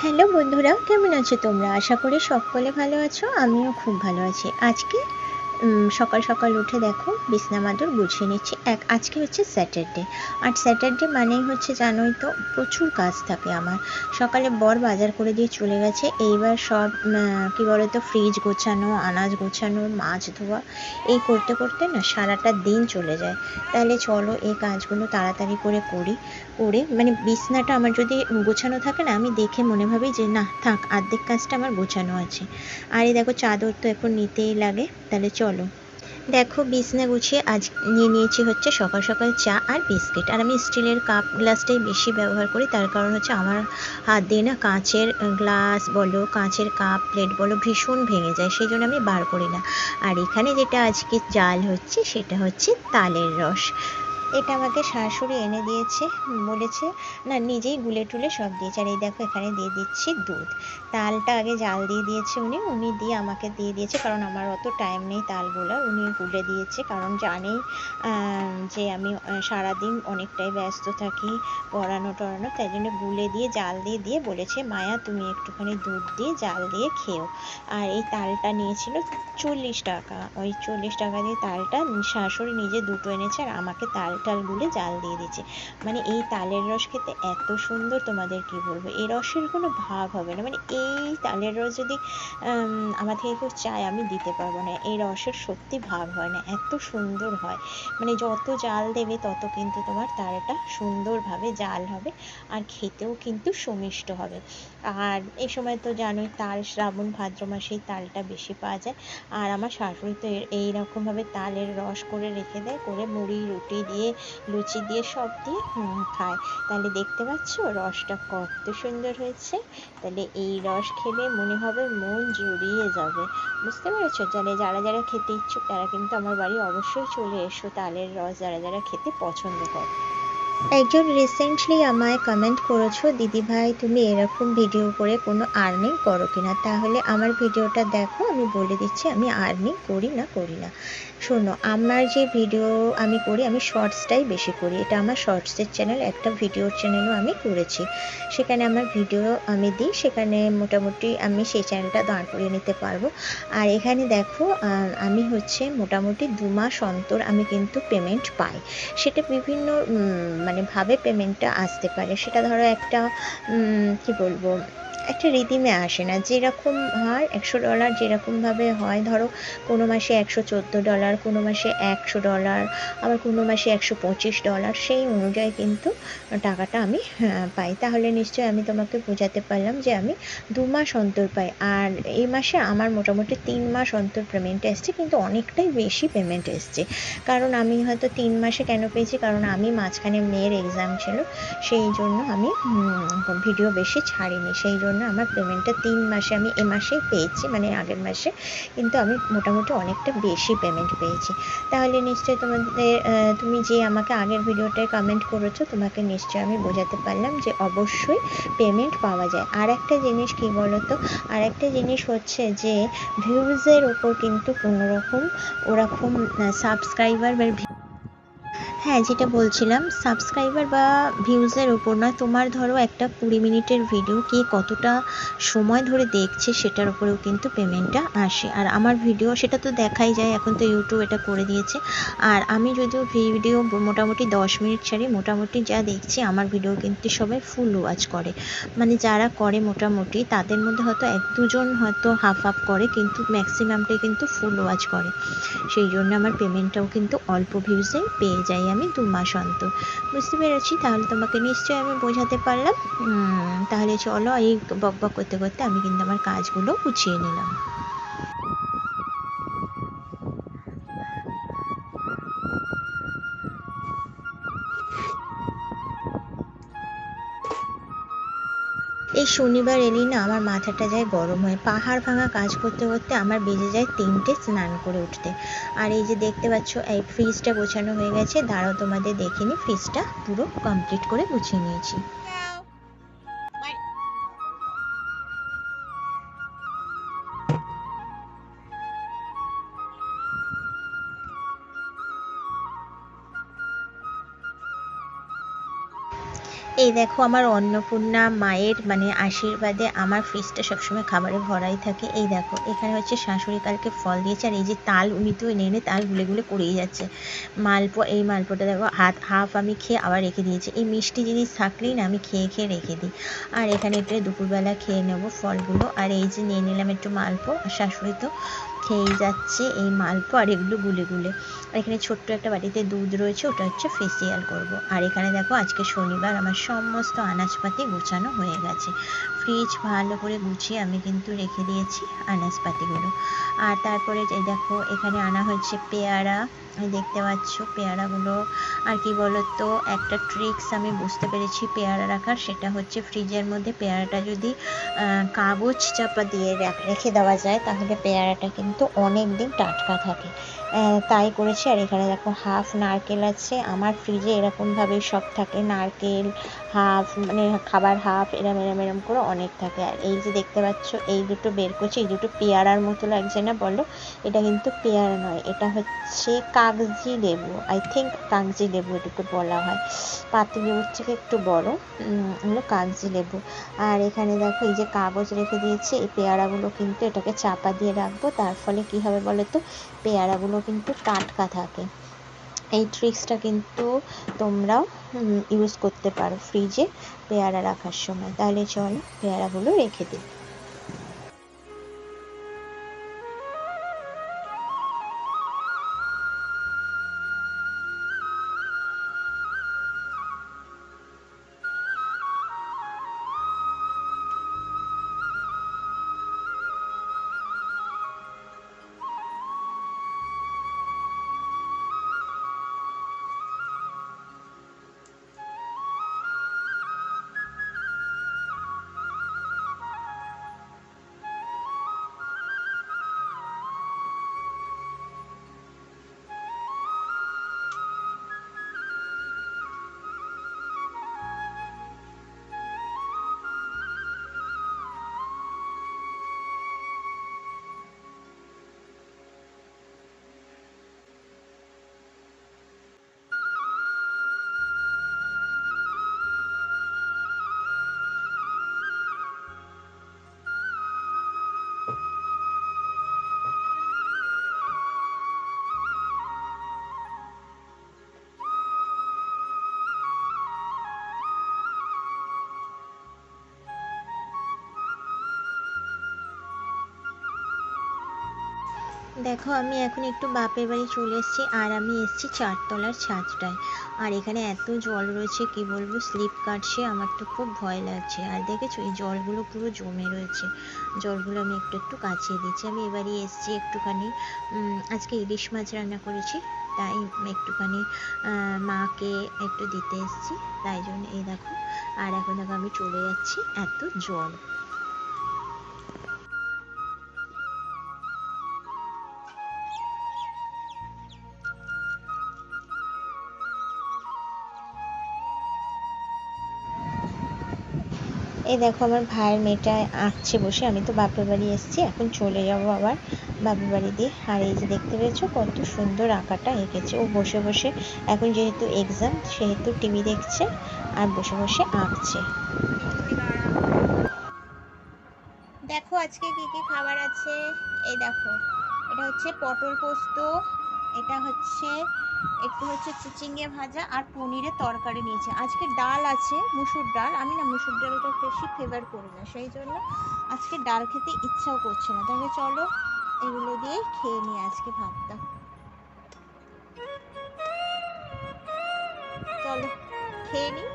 Hello বন্ধুরা, কেমন আছো তোমরা? আশা করি সকলে ভালো আছো, আমিও খুব ভালো আছি। আজকে সকাল সকাল উঠে দেখো বিছনা মাদুর গুছিয়ে নিচ্ছি। এক আজকে হচ্ছে স্যাটারডে আর স্যাটারডে মানেই হচ্ছে জানোই তো প্রচুর কাজ থাকে আমার। সকালে বর বাজার করে দিয়ে চলে গেছে। এইবার সব কি বলতো ফ্রিজ গোছানো, আনাজ গোছানো, মাছ ধোয়া, এই করতে করতে না সারাটা দিন চলে যায়। তাহলে চলো এই কাজগুলো তাড়াতাড়ি করে করি, করে মানে বিছনাটা আমার যদি গোছানো থাকে না, আমি দেখে মনে ভাবি যে না, থাক অর্ধেক কাজটা আমার গোছানো আছে। আর এই দেখো চাদর তো এখন নিতেই লাগে, তাহলে চলো। দেখো, বিছনা গুছিয়ে আজ নিয়ে নিয়েছি হচ্ছে সকাল সকাল চা আর বিস্কিট। আর আমি স্টিলের কাপ গ্লাসটাই বেশি ব্যবহার করি, তার কারণ হচ্ছে আমার হাত দিয়ে না কাঁচের গ্লাস বলো, কাঁচের কাপ, প্লেট বলো, ভীষণ ভেঙে যায় সেই জন্য আমি বার করি না। আর এখানে যেটা আজকে জাল হচ্ছে, সেটা হচ্ছে তালের রস। এটা আমাকে শাশুড়ি এনে দিয়েছে, বলেছে, না, নিজেই গুলে টুলে সব দিয়েছে। আর এই দেখো, এখানে দিয়ে দিচ্ছি দুধ। তালটা আগে জাল দিয়ে দিয়েছে উনি উনি দিয়ে আমাকে দিয়ে দিয়েছে, কারণ আমার অত টাইম নেই তাল গোলার। উনি গুলে দিয়েছে, কারণ জানেই যে আমি সারাদিন অনেকটাই ব্যস্ত থাকি পড়ানো টড়ানো, তাই জন্য গুলে দিয়ে, জাল দিয়ে দিয়ে বলেছে, মায়া, তুমি একটুখানি দুধ দিয়ে জাল দিয়ে খেও। আর এই তালটা নিয়েছিল চল্লিশ টাকা। ওই চল্লিশ টাকা দিয়ে তালটা শাশুড়ি নিজে দুটো এনেছে, আর আমাকে তাল টাল গুলে জাল দিয়ে দিয়েছে। মানে এই তালের রস খেতে এত সুন্দর তোমাদের কি বলব? এই রসের কোনো ভাগ হবে না। মানে এই তালের রস যদি আমার থেকে কেউ চায়, আমি দিতে পারব না। এই রসের সত্যি ভাগ হয় না। এত সুন্দর হয়। মানে যত জাল দেবে, তত কিন্তু তোমার তালটা সুন্দরভাবে জাল হবে আর খেতেও কিন্তু সুমিষ্ট হবে। আর এই সময় তো জানোই, তাল, শ্রাবণ, ভাদ্র মাসে এই তালটা বেশি পাওয়া যায়। আর আমার শাশুড়ি তো এইরকমভাবে তালের রস করে রেখে দেয়, করে মুড়ি, রুটি দিয়ে লুচি দিয়ে সব দিয়ে খায়। তাহলে দেখতে পাচ্ছ রসটা কত সুন্দর হয়েছে। তাহলে এই রস খেলে মনে হবে মন জুড়িয়ে যাবে। বুঝতে পেরেছ? তাহলে যারা যারা খেতে ইচ্ছুক তারা কিন্তু আমার বাড়ি অবশ্যই চলে এসো। তালের রস যারা যারা খেতে পছন্দ করে। একজন রিসেন্টলি আমায় কমেন্ট করেছ, দিদি ভাই, তুমি এরকম ভিডিও করে কোনো আর্নিং করো কিনা? তাহলে আমার ভিডিওটা দেখো, আমি বলে দিচ্ছি, আমি আর্নিং করি না করি না। শোনো, আমার যে ভিডিও আমি করি, আমি শর্টসটাই বেশি করি। এটা আমার শর্টসের চ্যানেল একটা ভিডিওর চ্যানেলও আমি করেছি। সেখানে আমার ভিডিও আমি দিই, সেখানে মোটামুটি আমি সেই চ্যানেলটা দাঁড় করিয়ে নিতে পারব। আর এখানে দেখো আমি হচ্ছে মোটামুটি দু মাস অন্তর আমি কিন্তু পেমেন্ট পাই। সেটা বিভিন্ন মানে ভাবে পেমেন্টটা আসতে পারে। সেটা ধরো একটা কি বলব? একটা রিদিমে আসে না। যেরকম হয় একশো ডলার যেরকমভাবে হয়, ধরো কোনো মাসে একশো চোদ্দ ডলার, কোনো মাসে একশো ডলার, আবার কোনো মাসে একশো পঁচিশ ডলার, সেই অনুযায়ী কিন্তু টাকাটা আমি পাই। তাহলে নিশ্চয়ই আমি তোমাকে বোঝাতে পারলাম যে আমি দু মাস অন্তর পাই। আর এই মাসে আমার মোটামুটি তিন মাস অন্তর পেমেন্ট এসছে, কিন্তু অনেকটাই বেশি পেমেন্ট এসছে। কারণ আমি হয়তো তিন মাসে কেন পেয়েছি? কারণ আমি মাঝখানে মেয়ের এক্সাম ছিল, সেই জন্য আমি ভিডিও বেশি ছাড়িনি। সেই জন্য আমার পেমেন্টটা তিন মাসে আমি এ মাসেই পেয়েছি মানে আগের মাসে, কিন্তু আমি মোটামুটি অনেকটা বেশি পেমেন্ট পেয়েছি। তাহলে নিশ্চয়ই তোমাদের তুমি যে আমাকে আগের ভিডিওটায় কমেন্ট করেছ, তোমাকে নিশ্চয়ই আমি বোঝাতে পারলাম যে অবশ্যই পেমেন্ট পাওয়া যায়। আর একটা জিনিস কি বলতো? আর একটা জিনিস হচ্ছে যে ভিউজের ওপর কিন্তু কোনো রকম ওরকম সাবস্ক্রাইবার হ্যাঁ যেটা বলছিলাম সাবস্ক্রাইবার বা ভিউজের ওপর নয়, তোমার ধরো একটা কুড়ি মিনিটের ভিডিও কে কতটা সময় ধরে দেখছে সেটার উপরেও কিন্তু পেমেন্টটা আসে। আর আমার ভিডিও সেটা তো দেখাই যায়, এখন তো ইউটিউব এটা করে দিয়েছে। আর আমি যদিও ভিডিও মোটামুটি দশ মিনিট ছাড়ি, মোটামুটি যা দেখছি আমার ভিডিও কিন্তু সবাই ফুল ওয়াচ করে। মানে যারা করে মোটামুটি, তাদের মধ্যে হয়তো এক দুজন হয়তো হাফ হাফ করে, কিন্তু ম্যাক্সিমামটাই কিন্তু ফুল ওয়াচ করে। সেই জন্য আমার পেমেন্টটাও কিন্তু অল্প ভিউজে পেয়ে যাই আমি। দু মাস অন্তর। বুঝতে পেরেছি? তাহলে তোমাকে নিশ্চয়ই আমি বোঝাতে পারলাম। তাহলে চলো এই বক বক করতে করতে আমি কিন্তু আমার কাজগুলো গুছিয়ে নিলাম। এই শনিবার এলি না আমার মাথাটা যায় গরম হয়ে, পাহাড় ভাঙা কাজ করতে করতে আমার বেজে যায় তিনটে স্নান করে উঠতে। আর এই যে দেখতে পাচ্ছ, এই ফ্রিজটা গোছানো হয়ে গেছে, দাঁড়াও তোমাদের দেখিনি ফ্রিজটা পুরো কমপ্লিট করে গুছিয়ে নিয়েছি। এই দেখো আমার অন্নপূর্ণা মায়ের মানে আশীর্বাদে আমার ফ্রিজটা সবসময় খাবারে ভরাই থাকে। এই দেখো, এখানে হচ্ছে শাশুড়ি কালকে ফল দিয়েছে আর এই যে তাল উনি তো এনে এনে তাল গুলে গুলে করেই যাচ্ছে। মালপো এই মালপোটা দেখো, হাত হাফ আমি খেয়ে আবার রেখে দিয়েছি। এই মিষ্টি জিনিস থাকলেই না আমি খেয়ে খেয়ে রেখে দিই। আর এখানে একটু দুপুরবেলা খেয়ে নেব ফলগুলো। আর এই যে নিয়ে নিলাম একটু মালপো আর শাশুড়ি তো খেয়েই যাচ্ছে এই মালপো আর এগুলো গুলে গুলে। আর এখানে ছোট্ট একটা বাটিতে দুধ রয়েছে, ওটা হচ্ছে ফেসিয়াল করব। আর এখানে দেখো, আজকে শনিবার আমার সমস্ত আনাজপাতি গোছানো হয়ে গেছে। ফ্রিজ ভালো করে গুছিয়ে আমি কিন্তু রেখে দিয়েছি আনাজপাতিগুলো। আর তারপরে দেখো, এখানে আনা হয়েছে পেয়ারা দেখতে পাচ্ছ পেয়ারাগুলো। আর কি বলতো, একটা ট্রিক্স আমি বুঝতে পেরেছি পেয়ারা রাখার, সেটা হচ্ছে ফ্রিজের মধ্যে পেয়ারাটা যদি কাগজ চাপা দিয়ে রেখে দেওয়া যায়, তাহলে পেয়ারাটা কিন্তু অনেক দিন টাটকা থাকে। তাই করেছি। আর এখানে দেখো হাফ নারকেল আছে। আমার ফ্রিজে এরকমভাবেই সব থাকে। নারকেল হাফ মানে খাবার হাফ এরম এরম এরম করে অনেক থাকে। আর এই যে দেখতে পাচ্ছ, এই দুটো বের করছি, এই দুটো পেয়ারার মতো লাগছে না বলো? এটা কিন্তু পেয়ারা নয়। এটা হচ্ছে কাগজি লেবু আই থিঙ্ক কাগজি লেবু এটুকু বলা হয়। পাতি লেবুর থেকে একটু বড় হলো কাগজি লেবু। আর এখানে দেখো, এই যে কাগজ রেখে দিয়েছি, এই পেয়ারাগুলো কিন্তু এটাকে চাপা দিয়ে রাখব। তার ফলে কি হবে বলো তো পেয়ারাগুলো কিন্তু টাটকা থাকে। এই ট্রিক্সটা কিন্তু তোমরাও ইউজ করতে পারো ফ্রিজে পেয়ারা রাখার সময়। তাহলে চলো, পেয়ারাগুলো রেখে দিই। দেখো, আমি এখন একটু বাপের বাড়ি চলে এসেছি আর আমি এসেছি চারতলার ছাদটায়। আর এখানে এত জল রয়েছে, কি বলব? স্লিপ কাটছে, আমার তো খুব ভয় লাগছে। আর দেখেছ, এই জলগুলো পুরো জমে রয়েছে। জলগুলো আমি একটু একটু কাছিয়ে দিচ্ছি আমি এবারই এসেছি একটুখানি আজকে ইলিশ মাছ রান্না করেছি, তাই একটুখানি মাকে একটু দিতে এসেছি। তাই জন্য এই দেখো, আর এখন দেখো আমি চলে যাচ্ছি এত জল। দেখো আমার ভাইয়ের মেয়েটা আঁকছে বসে, আমি তো বাপের বাড়ি এসেছি, এখন চলে যাব আবার বাপের বাড়ি দিয়ে। আর এই যে দেখতে পেয়েছ, কত সুন্দর আঁকাটা এঁকেছে। ও বসে বসে, এখন যেহেতু এক্সাম সেহেতু টিভি দেখছে আর বসে বসে আঁকছে। দেখো আজকে কি কি খাবার আছে? এই দেখো, এটা হচ্ছে পটল পোস্ত, এটা হচ্ছে একটু হচ্ছে চিচিঙ্গে ভাজা আর পনিরের তরকারি নিয়েছি। আজকে ডাল আছে, মুসুর ডাল। আমি না মুসুর ডালটা বেশি ফেভার করি না, সেই জন্য আজকে ডাল খেতে ইচ্ছাও করছে না। তাহলে চলো এগুলো দিয়ে খেয়ে নিই আজকে ভাতটা। চলো, খেয়ে নিই।